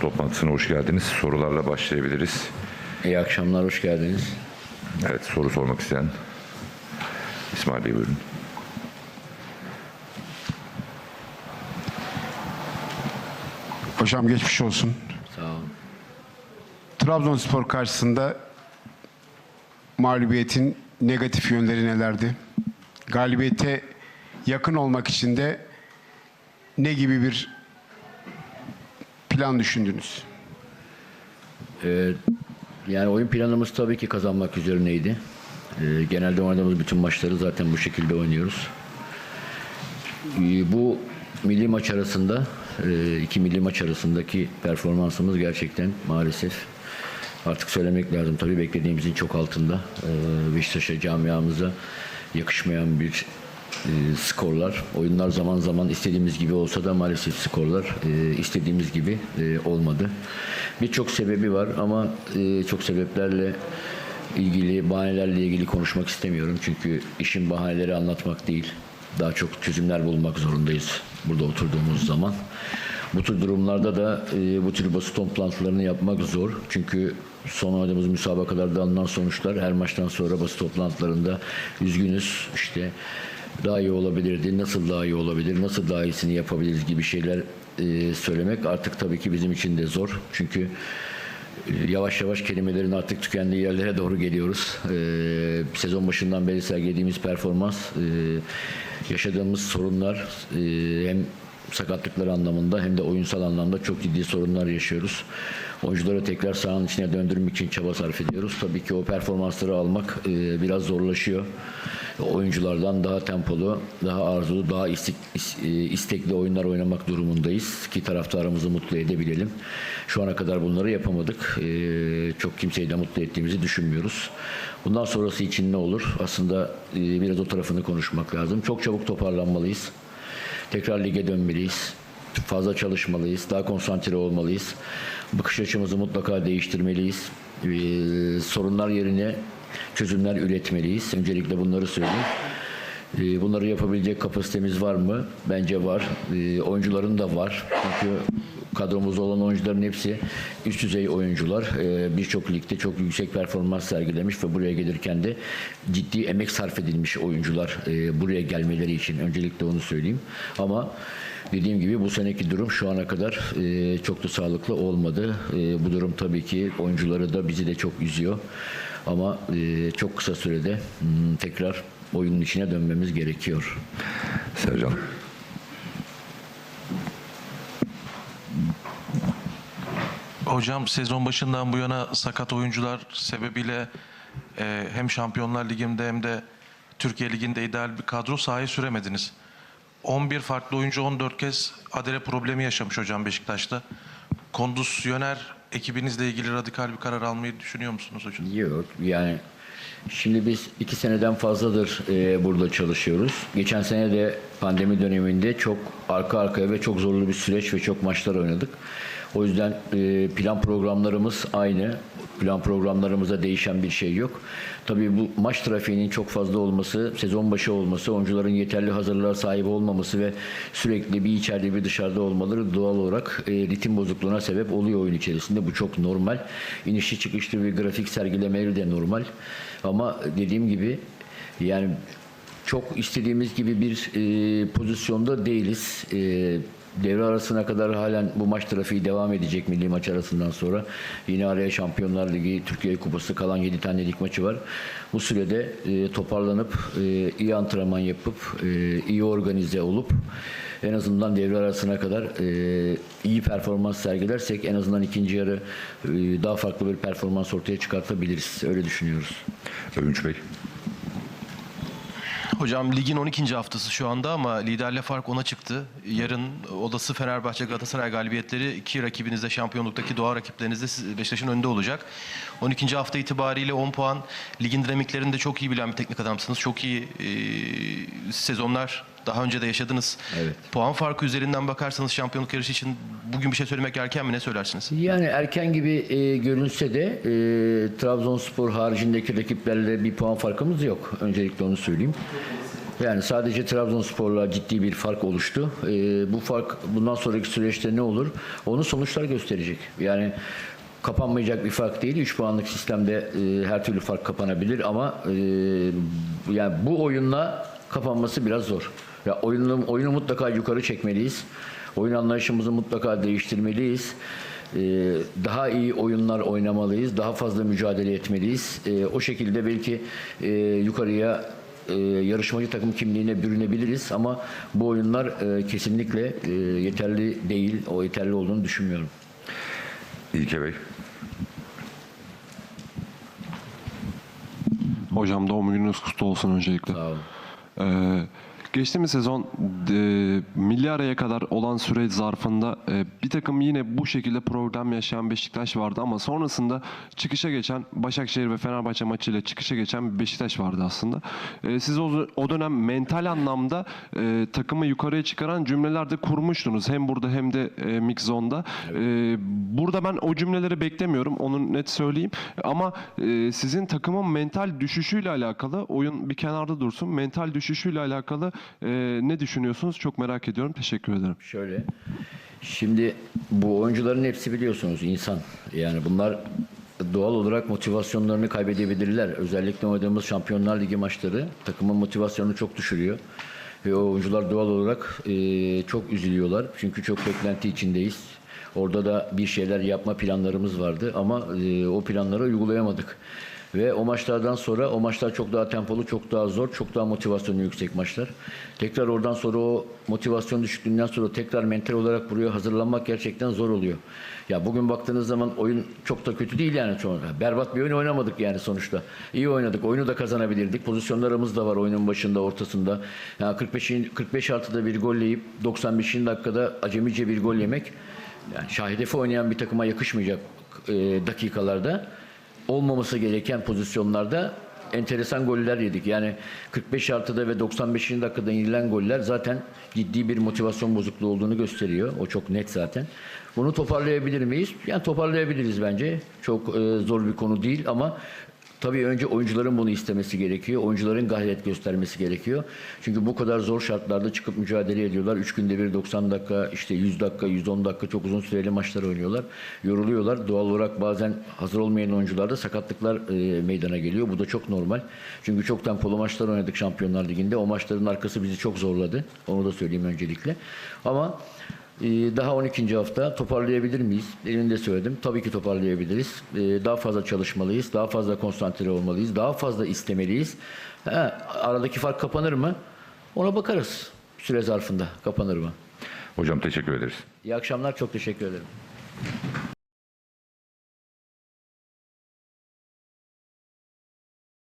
toplantısına hoş geldiniz. Sorularla başlayabiliriz. İyi akşamlar, hoş geldiniz. Evet, soru sormak isteyen İsmail Bey buyurun. Hocam geçmiş olsun. Sağ olun. Trabzonspor karşısında mağlubiyetin negatif yönleri nelerdi? Galibiyete yakın olmak için de ne gibi bir plan düşündünüz? Ee, yani oyun planımız tabii ki kazanmak üzerineydi. Ee, genelde oynadığımız bütün maçları zaten bu şekilde oynuyoruz. Ee, bu milli maç arasında, e, iki milli maç arasındaki performansımız gerçekten maalesef artık söylemek lazım. Tabii beklediğimizin çok altında. Ee, Beşiktaş'a, camiamıza yakışmayan bir e, skorlar. Oyunlar zaman zaman istediğimiz gibi olsa da maalesef skorlar e, istediğimiz gibi e, olmadı. Birçok sebebi var ama e, çok sebeplerle ilgili, bahanelerle ilgili konuşmak istemiyorum. Çünkü işin bahaneleri anlatmak değil. Daha çok çözümler bulmak zorundayız burada oturduğumuz zaman. Bu tür durumlarda da e, bu tür basın toplantılarını yapmak zor. Çünkü son oynadığımız müsabakalarda alınan sonuçlar her maçtan sonra basın toplantılarında üzgünüz işte daha iyi olabilirdi, nasıl daha iyi olabilir, nasıl daha iyisini yapabiliriz gibi şeyler e, söylemek artık tabii ki bizim için de zor. Çünkü e, yavaş yavaş kelimelerin artık tükendiği yerlere doğru geliyoruz. Ee, sezon başından beri sergilediğimiz performans, e, yaşadığımız sorunlar e, hem sakatlıklar anlamında hem de oyunsal anlamda çok ciddi sorunlar yaşıyoruz. Oyuncuları tekrar sahanın içine döndürmek için çaba sarf ediyoruz. Tabii ki o performansları almak e, biraz zorlaşıyor. Oyunculardan daha tempolu, daha arzulu, daha e, istekli oyunlar oynamak durumundayız ki taraftarımızı mutlu edebilelim. Şu ana kadar bunları yapamadık. E, Çok kimseyi de mutlu ettiğimizi düşünmüyoruz. Bundan sonrası için ne olur? Aslında biraz o tarafını konuşmak lazım. Çok çabuk toparlanmalıyız. Tekrar lige dönmeliyiz. Fazla çalışmalıyız. Daha konsantre olmalıyız. Bakış açımızı mutlaka değiştirmeliyiz. Ee, sorunlar yerine çözümler üretmeliyiz. Öncelikle bunları söyleyeyim. Ee, bunları yapabilecek kapasitemiz var mı? Bence var. Ee, oyuncuların da var. Çünkü kadromuzda olan oyuncuların hepsi üst düzey oyuncular. Ee, Birçok ligde çok yüksek performans sergilemiş ve buraya gelirken de ciddi emek sarf edilmiş oyuncular e, buraya gelmeleri için. Öncelikle onu söyleyeyim. Ama dediğim gibi bu seneki durum şu ana kadar e, çok da sağlıklı olmadı. E, bu durum tabii ki oyuncuları da bizi de çok üzüyor. Ama çok kısa sürede hmm, tekrar oyunun içine dönmemiz gerekiyor. Sercan. Hocam sezon başından bu yana sakat oyuncular sebebiyle e, hem Şampiyonlar Ligi'nde hem de Türkiye Ligi'nde ideal bir kadro sahaya süremediniz. 11 farklı oyuncu 14 kez adele problemi yaşamış hocam Beşiktaş'ta. Kondus Yöner ekibinizle ilgili radikal bir karar almayı düşünüyor musunuz hocam? Yok yani şimdi biz iki seneden fazladır e, burada çalışıyoruz. Geçen sene de pandemi döneminde çok arka arkaya ve çok zorlu bir süreç ve çok maçlar oynadık. O yüzden e, plan programlarımız aynı. Plan programlarımızda değişen bir şey yok. Tabii bu maç trafiğinin çok fazla olması, sezon başı olması, oyuncuların yeterli hazırlığa sahip olmaması ve sürekli bir içeride bir dışarıda olmaları doğal olarak e, ritim bozukluğuna sebep oluyor oyun içerisinde. Bu çok normal. İnişli çıkışlı bir grafik sergilemeleri de normal. Ama dediğim gibi yani çok istediğimiz gibi bir e, pozisyonda değiliz. E, devre arasına kadar halen bu maç trafiği devam edecek milli maç arasından sonra. Yine araya Şampiyonlar Ligi, Türkiye Kupası kalan 7 tane lig maçı var. Bu sürede e, toparlanıp e, iyi antrenman yapıp e, iyi organize olup en azından devre arasına kadar e, iyi performans sergilersek en azından ikinci yarı e, daha farklı bir performans ortaya çıkartabiliriz. Öyle düşünüyoruz. Övünç Bey. Hocam ligin 12. haftası şu anda ama liderle fark 10'a çıktı. Yarın olası Fenerbahçe Galatasaray galibiyetleri iki rakibinizde şampiyonluktaki doğal rakiplerinizde Beşiktaş'ın önünde olacak. 12. hafta itibariyle 10 puan. Ligin dinamiklerini de çok iyi bilen bir teknik adamsınız. Çok iyi e, sezonlar daha önce de yaşadınız. Evet. Puan farkı üzerinden bakarsanız şampiyonluk yarışı için bugün bir şey söylemek erken mi ne söylersiniz? Yani erken gibi e, görünse de e, Trabzonspor haricindeki rakiplerle bir puan farkımız yok. Öncelikle onu söyleyeyim. Yani sadece Trabzonspor'la ciddi bir fark oluştu. Ee, bu fark bundan sonraki süreçte ne olur? Onu sonuçlar gösterecek. Yani kapanmayacak bir fark değil. 3 puanlık sistemde e, her türlü fark kapanabilir ama e, yani bu oyunla kapanması biraz zor. Ya oyunu, oyunu mutlaka yukarı çekmeliyiz. Oyun anlayışımızı mutlaka değiştirmeliyiz. Ee, daha iyi oyunlar oynamalıyız. Daha fazla mücadele etmeliyiz. Ee, o şekilde belki e, yukarıya e, yarışmacı takım kimliğine bürünebiliriz ama bu oyunlar e, kesinlikle e, yeterli değil. O yeterli olduğunu düşünmüyorum. İlke Bey. Hocam doğum gününüz kutlu olsun öncelikle. Sağ olun. Ee, geçtiğimiz sezon e, milli araya kadar olan süre zarfında e, bir takım yine bu şekilde problem yaşayan Beşiktaş vardı ama sonrasında çıkışa geçen Başakşehir ve Fenerbahçe maçıyla çıkışa geçen Beşiktaş vardı aslında. E, siz o, o dönem mental anlamda e, takımı yukarıya çıkaran cümleler de kurmuştunuz. Hem burada hem de e, Mix Zone'da. E, burada ben o cümleleri beklemiyorum. Onu net söyleyeyim. Ama e, sizin takımın mental düşüşüyle alakalı oyun bir kenarda dursun. Mental düşüşüyle alakalı e, ne düşünüyorsunuz? Çok merak ediyorum. Teşekkür ederim. Şöyle. Şimdi bu oyuncuların hepsi biliyorsunuz insan. Yani bunlar doğal olarak motivasyonlarını kaybedebilirler. Özellikle oynadığımız Şampiyonlar Ligi maçları takımın motivasyonunu çok düşürüyor. Ve o oyuncular doğal olarak e, çok üzülüyorlar. Çünkü çok beklenti içindeyiz. Orada da bir şeyler yapma planlarımız vardı ama e, o planları uygulayamadık. Ve o maçlardan sonra o maçlar çok daha tempolu, çok daha zor, çok daha motivasyonu yüksek maçlar. Tekrar oradan sonra o motivasyon düşüklüğünden sonra tekrar mental olarak buraya hazırlanmak gerçekten zor oluyor. Ya bugün baktığınız zaman oyun çok da kötü değil yani sonra. Berbat bir oyun oynamadık yani sonuçta. İyi oynadık. Oyunu da kazanabilirdik. Pozisyonlarımız da var oyunun başında, ortasında. Yani 45 45 artıda bir gol yiyip 95. dakikada acemice bir gol yemek yani şahidefe oynayan bir takıma yakışmayacak e, dakikalarda olmaması gereken pozisyonlarda enteresan goller yedik. Yani 45 artıda ve 95. dakikada yenilen goller zaten ciddi bir motivasyon bozukluğu olduğunu gösteriyor. O çok net zaten. Bunu toparlayabilir miyiz? Yani toparlayabiliriz bence. Çok e, zor bir konu değil ama Tabii önce oyuncuların bunu istemesi gerekiyor. Oyuncuların gayret göstermesi gerekiyor. Çünkü bu kadar zor şartlarda çıkıp mücadele ediyorlar. 3 günde bir 90 dakika, işte 100 dakika, 110 dakika çok uzun süreli maçlar oynuyorlar. Yoruluyorlar. Doğal olarak bazen hazır olmayan oyuncularda sakatlıklar e, meydana geliyor. Bu da çok normal. Çünkü çok tempolu maçlar oynadık Şampiyonlar Ligi'nde. O maçların arkası bizi çok zorladı. Onu da söyleyeyim öncelikle. Ama Daha 12. hafta toparlayabilir miyiz? Demin de söyledim. Tabii ki toparlayabiliriz. Ee, Daha fazla çalışmalıyız. Daha fazla konsantre olmalıyız. Daha fazla istemeliyiz. Ha, aradaki fark kapanır mı? Ona bakarız. Süre zarfında kapanır mı? Hocam teşekkür ederiz. İyi akşamlar. Çok teşekkür ederim.